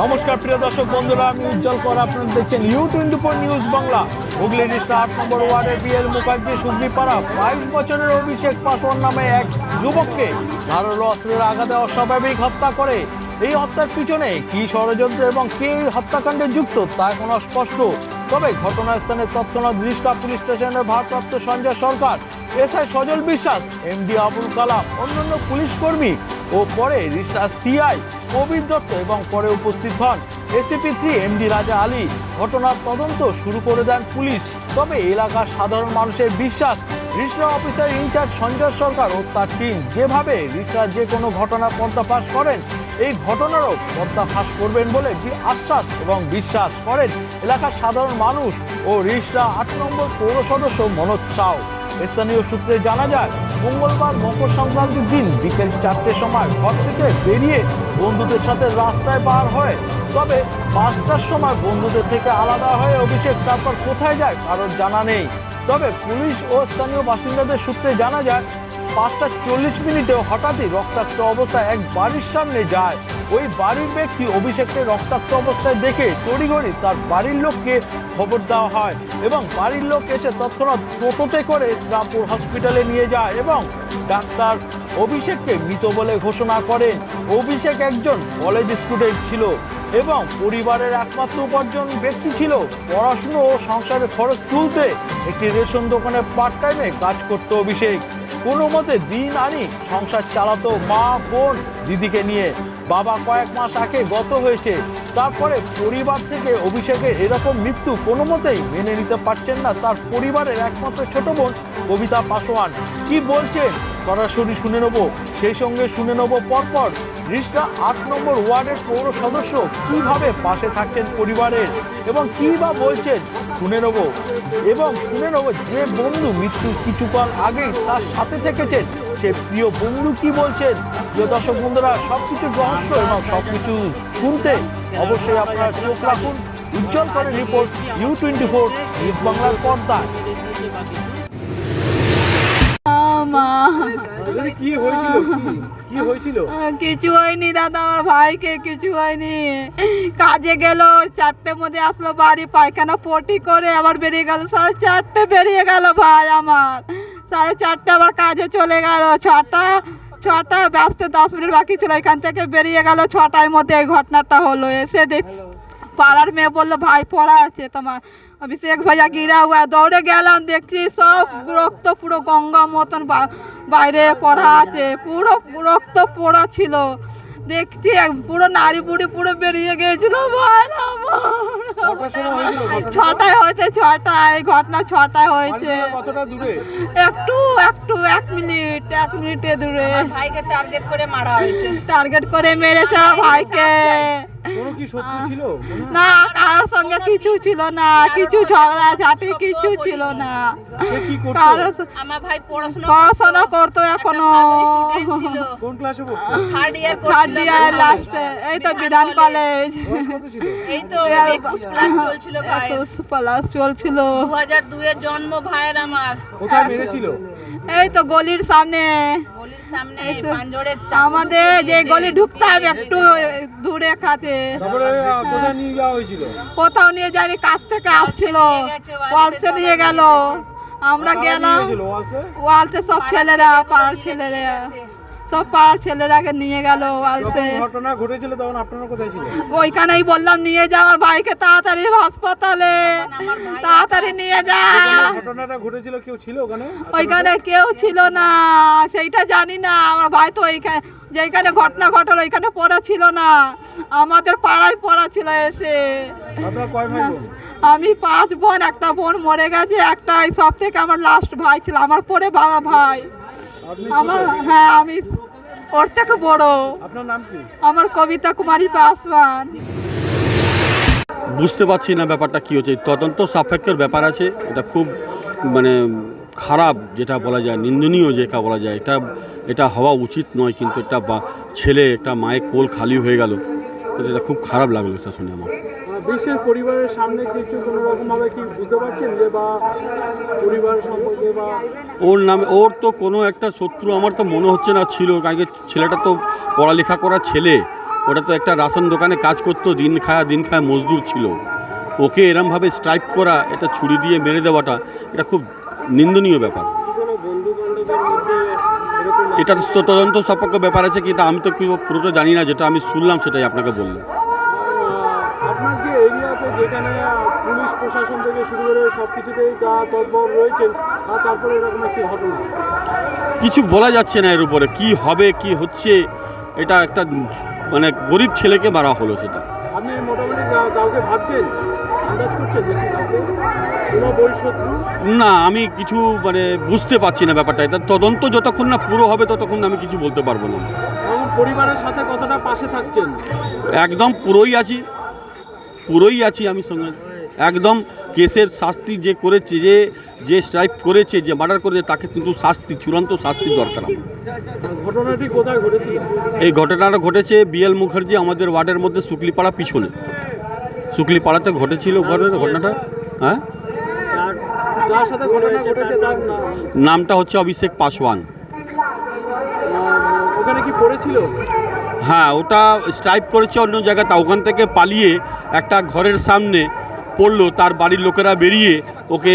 নমস্কার, প্রিয় দর্শক বন্ধুরা, আমি উজ্জ্বল কর। আপনারা দেখছেন U twenty four news Bangla Hooghly district আট নম্বর ওয়ার্ডের বিএল মুখার্জি সুগনিপাড়া বাইশ বছরের অভিষেক পাসওয়ান নামে এক যুবককে ধারালো অস্ত্রের আঘাতে অস্বাভাবিক হত্যা করে। এই হত্যার পিছনে কি ষড়যন্ত্র এবং কে এই হত্যাকাণ্ডে যুক্ত, তা এখন অস্পষ্ট। তবে ঘটনাস্থানে তৎক্ষণাৎ দৃষ্টা পুলিশ স্টেশনের ভারপ্রাপ্ত সঞ্জয় সরকার, এসআই সজল বিশ্বাস এমডি আবুল কালাম অন্যান্য পুলিশ কর্মী ও পরে রিসা সিআই কবির দত্ত এবং পরে উপস্থিত হন এসিপি থ্রি এমডি রাজা আলী। ঘটনার তদন্ত শুরু করে দেন পুলিশ। তবে এলাকার সাধারণ মানুষের বিশ্বাস, Rishra officer in charge Sanjay Sarkar ও তার টিম যেভাবে রিসরা যে কোনো ঘটনার পর্দাফাশ করেন, এই ঘটনারও পর্দাফাশ করবেন বলে আশ্বাস এবং বিশ্বাস করেন এলাকার সাধারণ মানুষ ও রিসরা আট নম্বর পৌর সদস্য মনোজ সাউ। স্থানীয় সূত্রে জানা যায়, মঙ্গলবার মকর সংক্রান্তির দিন বিকেল চারটের সময় ঘর থেকে বেরিয়ে বন্ধুদের সাথে রাস্তায় বার হয়। তবে পাঁচটার সময় বন্ধুদের থেকে আলাদা হয়ে অভিষেক, তারপর কোথায় যায় কারোর জানা নেই। তবে পুলিশ ও স্থানীয় বাসিন্দাদের সূত্রে জানা যায়, পাঁচটা চল্লিশ মিনিটে হঠাৎই রক্তাক্ত অবস্থায় এক বাড়ির সামনে যায়। ওই বাড়ির ব্যক্তি অভিষেককে রক্তাক্ত অবস্থায় দেখে তড়িঘড়ি তার বাড়ির লোককে খবর দেওয়া হয় এবং বাড়ির লোক এসে তৎক্ষণাৎ টোটোতে করে শ্রীরামপুর হসপিটালে নিয়ে যায় এবং ডাক্তার অভিষেককে মৃত বলে ঘোষণা করেন অভিষেক একজন কলেজ স্টুডেন্ট ছিল এবং পরিবারের একমাত্র উপার্জন ব্যক্তি ছিল। পড়াশুনো ও সংসারের খরচ তুলতে একটি রেশন দোকানে পার্ট টাইমে কাজ করতো অভিষেক। কোনো মতে দিন আনি, সংসার চালাতো মা, বোন। দিদিকে নিয়ে বাবা কয়েক মাস আগে গত হয়েছে। তারপরে পরিবার থেকে অভিষেকের এরকম মৃত্যু কোনো মতেই মেনে নিতে পারছেন না তার পরিবারের একমাত্র ছোট বোন কবিতা পাসোয়ান। কি বলছেন? সরাসরি শুনে নেব। সেই সঙ্গে শুনে নেব পরপর। রিস্টা আট নম্বর ওয়ার্ডের পৌর সদস্য কীভাবে পাশে থাকছেন পরিবারের এবং কী বা বলছেন? শুনে নেব। এবং শুনে নেব যে বন্ধু মৃত্যুর কিছুকাল আগেই তার সাথে থেকেছেন। সে প্রিয় বন্ধু কি বলছেন? প্রিয় দর্শক বন্ধুরা সব কিছু রহস্য এবং সব কিছু শুনতে অবশ্যই আপনারা চোখ রাখুন। উজ্জ্বল করে report U twenty four news বাংলার পর্দায়। মা। কি হয়েছিল? কি? হয়েছিল? কিছু হয়নি দাদা আমার ভাইকে কিছু হয়নি। কাজে গেল চারটে মধ্যে আসলো বাড়ি পায়খানা পটি করে আবার বেরিয়ে গেল। সাড়ে চারটে বেরিয়ে গেল ভাই আমার। সাড়ে চারটে আবার কাজে চলে গেল। ছটা ছটা ব্যস্ত দশ মিনিট বাকি ছিল এখান থেকে বেরিয়ে গেল। ছটার মধ্যে এই ঘটনাটা হলো। এসে দেখ পাড়ার মেয়ে বলল ভাই পড়া আছে তোমার। অভিষেক ভাইয়া গিরা হুয়া দৌড়ে গেলাম দেখছি সব রক্ত পুরো গঙ্গা মতন বা- বাইরে পড়া আছে পুরো রক্ত পড়া ছিল। দেখছি পুরো নারী বুড়ি পুরো বেরিয়ে গিয়েছিল। ছটায় হয়েছে ছটায় ঘটনা ছটায় হয়েছে। একটু একটু এক মিনিট এক মিনিটে দূরে। ভাইকে টার্গেট করে মারা হয়েছে। টার্গেট করে মেরেছে ভাইকে। না কারোর সঙ্গে কিছু ছিল না কিছু ঝগড়া ঝাঁটি কিছু ছিল না। সে কি করতো? কারও স- আমার ভাই পড়াশোনা করতো। এখনও। ছিল। কোন থার্ড ইয়ার লাস্টে এই তো বিধান কলেজ একুশ প্লাস চলছিল ভাই একুশ প্লাস চলছিল। দু হাজার দুয়ের জন্ম ভাইয়ের আমার। এই তো গলির সামনে। আমাদের যে গলি ঢুকতে হবে একটু দূরে খাতে। কোথাও নিয়ে যায়নি কাছ থেকে আসছিল। ওয়ালসে নিয়ে গেল। আমরা গেলাম। ওয়ালসে? ওয়ালতে সব ছেলেরা পাড়ার ছেলেরা। সব পাড়ার ছেলেরাকে নিয়ে গেল ঘটনা ঘটেছিল তখন আপনারা কোথায় ছিলেন? ওইখানেই বললাম নিয়ে যা আমার ভাইকে তাড়াতাড়ি হাসপাতালে। তাড়াতাড়ি নিয়ে যা। ঘটনাটা ঘটেছিল কেউ ছিল ওখানে? ওইখানে কেউ ছিল না সেইটা জানি না। আমার ভাই তো ওইখানে যেখানে ঘটনা ঘটলো ওইখানে পড়া ছিল না। আমাদের পাড়ায় পড়া ছিল এসে। আমি পাঁচ বোন একটা বোন মরে গেছে একটা সব থেকে আমার লাস্ট ভাই ছিল আমার পরে বাবা ভাই। আমার হ্যাঁ আমি ওর থেকে বড়। আপনার নাম কি? আমার কবিতা কুমারী পাসওয়ান। বুঝতে পারছি না ব্যাপারটা কী হচ্ছে। তদন্ত সাপেক্ষের ব্যাপার আছে। এটা খুব মানে খারাপ যেটা বলা যায় নিন্দনীয় যেটা বলা যায়। এটা এটা হওয়া উচিত নয় কিন্তু একটা বা- ছেলে একটা মায়ের কোল খালি হয়ে গেল। এটা খুব খারাপ লাগল এটা শুনে আমার। বিশ্বের পরিবারের সামনে কিছু কোনো কি বুঝতে পারছেন যে বা পরিবার সম্পর্কে বা ওর নামে, ওর তো কোনো একটা শত্রু আমার তো মনে হচ্ছে না ছিল। কি ছেলেটা তো পড়ালেখা করা ছেলে। ওটা তো একটা রাশন দোকানে কাজ করতো, দিন খায়া দিন খায়া মজদুর ছিল। ওকে এরমভাবে স্ট্রাইক করা, এটা ছুরি দিয়ে মেরে দেওয়াটা, এটা খুব নিন্দনীয় ব্যাপার। এটা তো তদন্ত সাপেক্ষ ব্যাপার আছে, কিন্তু আমি তো পুরোটা জানি না, যেটা আমি শুনলাম সেটাই আপনাকে বললাম। যেখানে পুলিশ প্রশাসন থেকে শুরু করে সব কিছুতেই যা তৎপর রয়েছেন তারপরে এরকম একটি ঘটনা। কিছু বলা যাচ্ছে না এর উপরে। কি হবে কি হচ্ছে এটা একটা মানে গরিব ছেলেকে মারা হলো সেটা। আপনি মোটামুটি কাউকে ভাবছেন? না আমি কিছু মানে বুঝতে পারছি না ব্যাপারটা। এটা তদন্ত যতক্ষণ না পুরো হবে ততক্ষণ আমি কিছু বলতে পারব না। পরিবারের সাথে কতটা পাশে থাকছেন? একদম পুরোই আছি। পুরোই আছি আমি সঙ্গে। একদম কেসের শাস্তি যে করেছে যে যে স্ট্রাইক করেছে যে মার্ডার করেছে তাকে কিন্তু শাস্তি চূড়ান্ত শাস্তি দরকার। ঘটনাটি কোথায় ঘটেছিল? এই ঘটনাটা ঘটেছে বিএল মুখার্জি আমাদের ওয়ার্ডের মধ্যে শুক্লিপাড়া পিছনে। শুক্লিপাড়াতে ঘটেছিল ঘটনা- ঘটনাটা? হ্যাঁ? ঘটেছে নামটা হচ্ছে অভিষেক পাসওয়ান। ওখানে কি পড়েছিল? হ্যাঁ ওটা স্ট্রাইক করেছে অন্য জায়গায় তা ওখান থেকে পালিয়ে একটা ঘরের সামনে পড়ল তার বাড়ির লোকেরা বেরিয়ে ওকে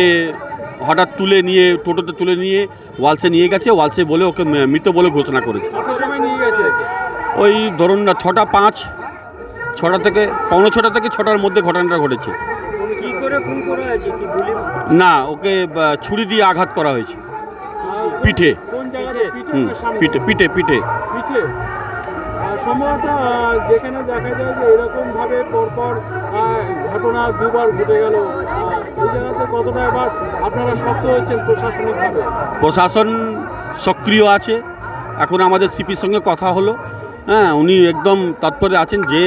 হঠাৎ তুলে নিয়ে টোটোতে তুলে নিয়ে ওয়ালসে নিয়ে গেছে ওয়ালসে বলে ওকে মৃত বলে ঘোষণা করেছে। ওই ধরুন না ছটা পাঁচ ছটা থেকে পৌনে ছটা থেকে ছটার মধ্যে ঘটনাটা ঘটেছে। না ওকে ছুরি দিয়ে আঘাত করা হয়েছে। পিঠে পিঠে? পিঠে। পিঠে? সম্ভবত যেখানে দেখা যায় যে এরকম ভাবে পরপর ঘটনা দুবার ঘটে গেল। এই জায়গাতে কতটা এবার আপনারা শক্ত হচ্ছেন প্রশাসনিকভাবে? প্রশাসন সক্রিয় আছে। এখন আমাদের সিপির সঙ্গে কথা হলো। হ্যাঁ উনি একদম তৎপরে আছেন যে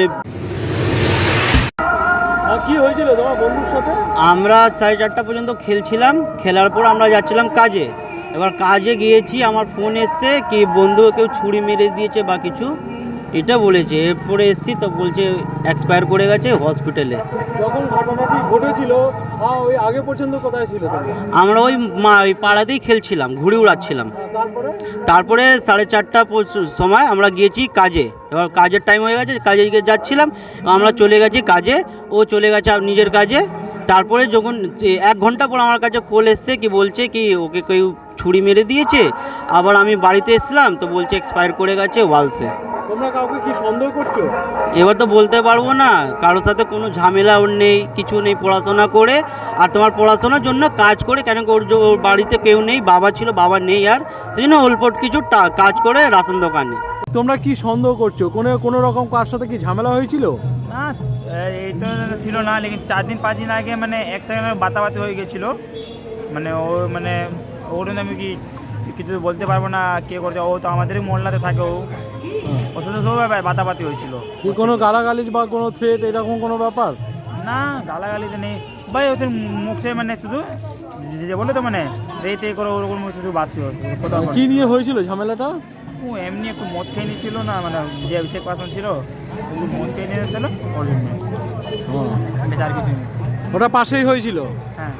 আর কি হয়েছিল তোমার বন্ধুর সাথে? আমরা সাড়ে চারটা পর্যন্ত খেলছিলাম। খেলার পর আমরা যাচ্ছিলাম কাজে। এবার কাজে গিয়েছি আমার ফোন এসছে কি বন্ধু কেউ ছুরি মেরে দিয়েছে বা কিছু। এটা বলেছে এরপরে এসছি তো বলছে এক্সপায়ার করে গেছে হসপিটালে যখন ঘটনাটি ঘটেছিল ওই আগে পর্যন্ত কোথায় ছিল আমরা ওই মা ওই পাড়াতেই খেলছিলাম ঘুড়ি উড়াচ্ছিলাম। তারপরে? তারপরে সাড়ে চারটা সময় আমরা গিয়েছি কাজে। এবার কাজের টাইম হয়ে গেছে কাজে গিয়ে যাচ্ছিলাম আমরা চলে গেছি কাজে ও চলে গেছে নিজের কাজে। তারপরে যখন এক ঘণ্টা পর আমার কাছে কল এসছে কি বলছে কি ওকে কেউ ছুরি মেরে দিয়েছে আবার আমি বাড়িতে এসলাম তো বলছে এক্সপায়ার করে গেছে ওয়ালসে। তোমরা কাউকে কি সন্দেহ করছ? এবার তো বলতে পারব না। কারোর সাথে কোনো ঝামেলা ওর নেই কিছু নেই পড়াশোনা করে। আর তোমার পড়াশোনার জন্য কাজ করে কেন ওর ওর বাড়িতে কেউ নেই বাবা ছিল বাবা নেই আর। সেই জন্য অল্পট কিছু টা- কাজ করে রাশন দোকানে। তোমরা কি সন্দেহ করছ? কোনো কোনো রকম কার সাথে কি ঝামেলা হয়েছিল? না এইটা ছিল না লেকিন চার দিন পাঁচ দিন আগে মানে একটা বাতাবাতি হয়ে গেছিল। মানে ও মানে ওর আমি কি কিছু বলতে পারব না কে করছে? ও তো আমাদেরই মোল্লাতে থাকে ও। ওর সাথে সব বাতাবাতি হয়েছিল। কি কোনো গালাগালিজ বা কোনো থ্রেট এরকম কোনো ব্যাপার? না গালাগালিতে নেই। ভাই ওদের মুখে মানে শুধু যে- বলে তো মানে রে তে করে ওরকম শুধু বাদ বলে। কি নিয়ে হয়েছিল ঝামেলাটা? ও এমনি একটু মদ খেয়ে নিয়েছিল না মানে যে অভিষেক পাসন ছিল একটু মদ খেয়ে নিয়েছিল ওর জন্য। আর কিছু নেই। ওটা পাশেই হয়েছিল? হ্যাঁ।